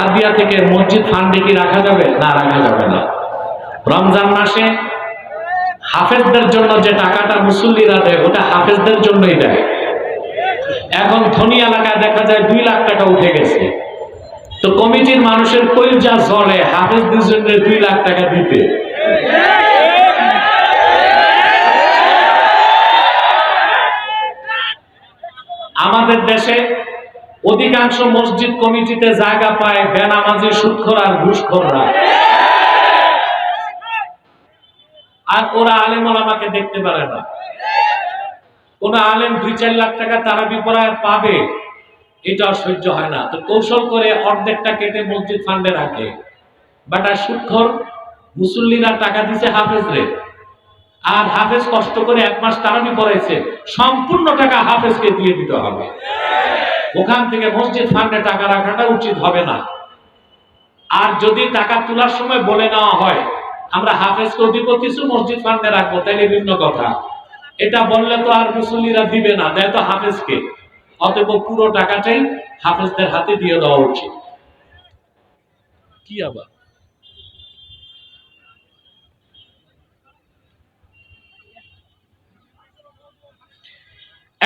হাদিয়া থেকে মসজিদ ফান্ডে কি রাখা যাবে? না, রাখা যাবে না। রমজান মাসে হাফেজদের জন্য যে টাকাটা মুসল্লিরা দেয়, ওটা হাফেজদের জন্যই দেয়। এখন ধনী এলাকায় দেখা যায় দুই লাখ টাকা উঠে গেছে। তো কমিটির মানুষের কইজা জলে হাফেজদের জন্য দুই লাখ টাকা দিতে। আমাদের দেশে অধিকাংশ মসজিদ কমিটিতে জায়গা পায় বেনামাজি সুৎখর আর ঘুষখোররা। আর ওরা আলেম আমাকে দেখতে পারে না। কোন আলেম দুই চার লাখ টাকা তারা বিপরায় পাবে এটা সহ্য হয় না। তো কৌশল করে অর্ধেকটা কেটে মসজিদ ফান্ডে রাখে। বাট আর সুৎখর, মুসল্লিরা টাকা দিছে হাফেজরে আর হাফেজ কষ্ট করে এক মাস তারাবি পড়াইছে সম্পূর্ণ টাকা হাফেজকে দিয়ে দিতে হবে। ওখান থেকে মসজিদ ফান্ডে টাকা রাখাটা উচিত হবে না। আর যদি টাকা তোলার সময় বলে নেওয়া হয়, আমরা হাফেজকেও দিব কিছু মসজিদ ফান্ডে রাখব, তাইলে ভিন্ন কথা। এটা বললে তো আর মুসল্লিরা দিবে না, দেয় তো হাফেজকে। অতএব পুরো টাকাটাই হাফেজদের হাতে দিয়ে দেওয়া উচিত। কি আবার?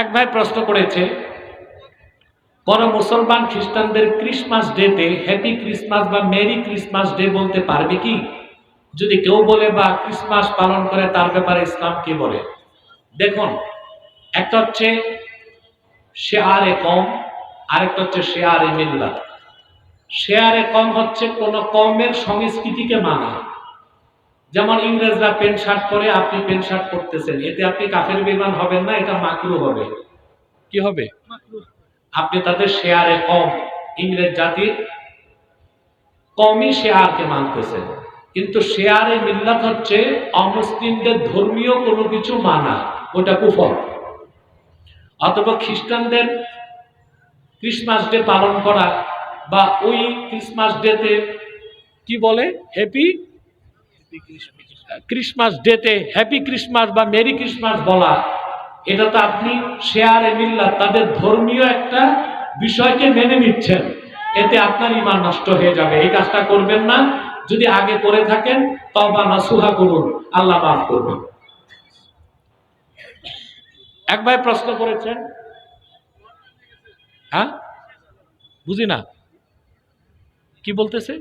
এক ভাই প্রশ্ন করেছে কোন মুসলমান খ্রিস্টানদের ক্রিসমাস ডেতে হ্যাপি ক্রিসমাস বা মেরি ক্রিসমাস ডে বলতে পারবে কি? যদি কেউ বলে বা ক্রিসমাস পালন করে, তার ব্যাপারে ইসলাম কি বলে? দেখুন, একটা হচ্ছে শেয়ারে কম, আরেকটা হচ্ছে শেয়ারে মিল্লা শেয়ারে কম হচ্ছে কোন কমের সংস্কৃতিকে মানা। যেমন ইংরেজরা প্যান্ট শার্ট পরে আপনি প্যান্ট শার্ট পরতেছেন, এতে আপনি কাফের বিমান হবেন না, এটা মাকরু হবে। কি হবে। আপনি তাদের শেয়ারে কম। ইংরেজ জাতির কমই শেয়ারকে মানতেছেন কিন্তু শেয়ারে মিল্লাত হচ্ছে অমুসলিমদের ধর্মীয় কোনো কিছু মানা ওটা কুফর। অথবা খ্রিস্টানদের ক্রিসমাস ডে পালন করা বা ওই ক্রিসমাস ডেতে কি বলে? হ্যাপি ক্রিসমাস ডেতে হ্যাপি ক্রিসমাস বা মেরি ক্রিসমাস বলা এটা তো আপনি শেয়ারে মিল্লাত তাদের ধর্মীয় একটা বিষয়কে মেনে নিচ্ছেন। এতে আপনার ইমান নষ্ট হয়ে যাবে। এই কাজটা করবেন না। যদি আগে করে থাকেন তবা নাসুহা করুন। আল্লাহ মাফ করবেন। এক ভাই প্রশ্ন করেছেন হ্যাঁ? বুঝি না। কি বলতেছে?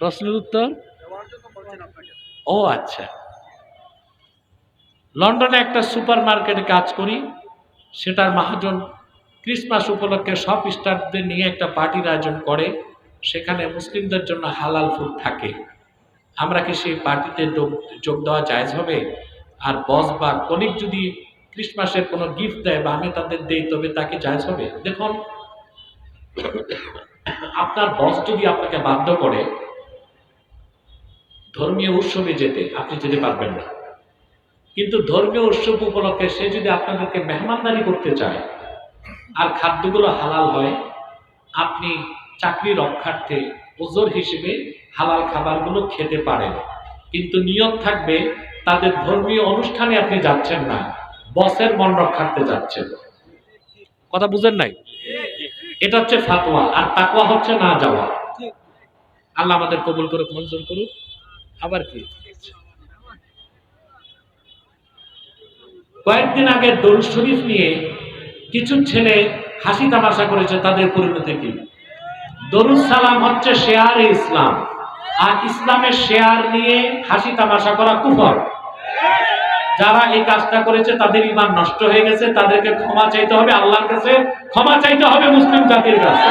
প্রশ্নের উত্তর? ও আচ্ছা। লন্ডনে একটা সুপার মার্কেটে কাজ করি। সেটার মহাজন ক্রিসমাস উপলক্ষে সব স্টাফদের নিয়ে একটা পার্টির আয়োজন করে। সেখানে মুসলিমদের জন্য হালাল ফুড থাকে। আমরা কি সেই পার্টিতে যোগ- যোগ দেওয়া জায়জ হবে? আর বস বা কলিগ যদি ক্রিসমাসের কোনো গিফট দেয় বা আমি তাদের দেই, তবে তাকে জায়জ হবে? দেখুন, আপনার বস যদি আপনাকে বাধ্য করে ধর্মীয় উৎসবে যেতে আপনি যেতে পারবেন না। কিন্তু ধর্মীয় উৎসব উপলক্ষে সে যদি আপনাদেরকে মেহমানদারি করতে চায়, আর খাদ্যগুলো হালাল হয়, আপনি চাকরি রক্ষার্থে ওজোর হিসেবে হালাল খাবারগুলো খেতে পারেন। কিন্তু নিয়ত থাকবে, তাদের ধর্মীয় অনুষ্ঠানে আপনি যাচ্ছেন না, বসের মন রক্ষার্থে যাচ্ছেন। কথা বুঝেন নাই? এটা হচ্ছে ফাতোয়া আর তাকওয়া হচ্ছে না যাওয়া। আল্লাহ আমাদের কবুল করুক মঞ্জুর করুক। আবার কি? কয়েকদিন আগে দরুদ শরীফ নিয়ে কিছু ছেলে হাসি তামাশা করেছে, তাদের পরিণতি কি? দরুদ সালাম হচ্ছে শেয়ার ইসলাম, আর ইসলামের শেয়ার নিয়ে হাসি তামাশা করা কুফর। যারা এই কাজটা করেছে, তাদের ইমান নষ্ট হয়ে গেছে, তাদেরকে ক্ষমা চাইতে হবে, আল্লাহর কাছে ক্ষমা চাইতে হবে মুসলিম জাতির কাছে।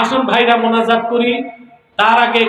আসুন ভাইরা, মোনাজাত করি। তার আগে